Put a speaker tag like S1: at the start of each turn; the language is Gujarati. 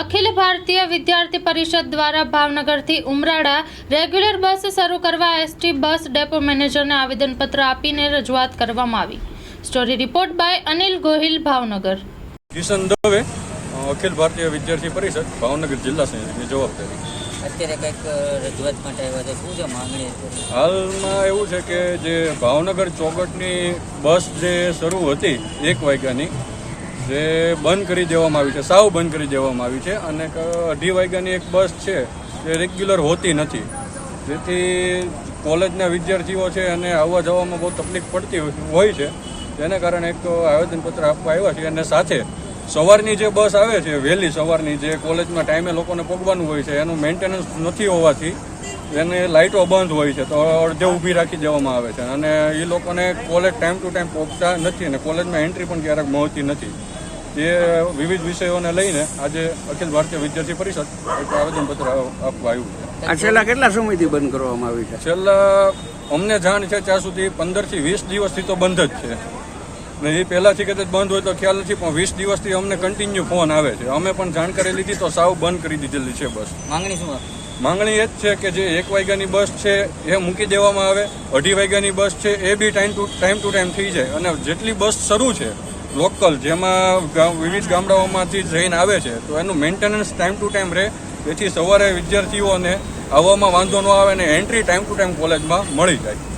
S1: અખિલ ભારતીય વિદ્યાર્થી પરિષદ દ્વારા ભાવનગરથી ઉમરાળા રેગ્યુલર બસ શરૂ કરવા એસટી બસ ડેપો મેનેજરને આવેદનપત્ર આપીને રજૂઆત કરવામાં આવી. Story report by Anil Gohil Bhavnagar.
S2: Kishan Dave Akhil Bharatiya Vidyarthi Parishad Bhavnagar જિલ્લા સંયોજકની જવાબદારી.
S3: અત્યારે કંઈક રજૂઆત માટે આવ્યા છે. શું છે માંગણી?
S2: હાલમાં એવું છે કે જે ભાવનગર ચોગટની બસ જે શરૂ હતી એક વાગ્યાની જે બંધ કરી દેવામાં આવી છે, સાવ બંધ કરી દેવામાં આવી છે અને અઢી વાગ્યાની એક બસ છે, જે રેગ્યુલર હોતી નથી. જેથી કોલેજના વિદ્યાર્થીઓ છે અને આવવા જવામાં બહુ તકલીફ પડતી હોય છે. જેને કારણે એક આવેદનપત્ર આપવા આવ્યા છે અને સાથે સવારની જે બસ આવે છે, વહેલી સવારની જે કોલેજમાં ટાઈમે લોકોને પગવાનું હોય છે, એનું મેન્ટેનન્સ નથી હોવાથી એને લાઇટો બંધ હોય છે, તો અડધે ઊભી રાખી દેવામાં આવે છે. અને એ લોકોને કોલેજ ટાઈમ ટુ ટાઈમ પહોંચતા નથી અને કોલેજમાં એન્ટ્રી પણ ક્યારેક મળતી નથી. તે વિવિધ વિષયોને લઈને આજે અખિલ ભારતીય વિદ્યાર્થી પરિષદ એક આવેદનપત્ર આપવા આવ્યું છે.
S4: આ છેલ્લા કેટલા સમયથી બંધ કરવામાં આવી છે?
S2: છેલ્લા અમને જાણ છે ત્યાં સુધી પંદરથી વીસ દિવસથી તો બંધ જ છે. ને એ પહેલાંથી કદાચ બંધ હોય તો ખ્યાલ નથી પણ વીસ દિવસથી અમને કન્ટિન્યુ ફોન આવે છે. અમે પણ જાણકારી લીધી તો સાવ બંધ કરી દીધેલી છે બસ.
S3: માંગણી શું
S2: માંગણી એ જ છે કે જે એક વાગ્યાની બસ છે એ મૂકી દેવામાં આવે અઢી વાગ્યાની બસ છે એ બી time to time to time થઈ જાય. અને જેટલી બસ શરૂ છે લોકલ, જેમાં વિવિધ ગામડાઓમાંથી જઈને આવે છે, તો એનું મેન્ટેનન્સ ટાઈમ ટુ ટાઈમ રહે. જેથી સવારે વિદ્યાર્થીઓને આવવામાં વાંધો ન આવે અને એન્ટ્રી ટાઈમ ટુ ટાઈમ કોલેજમાં મળી જાય.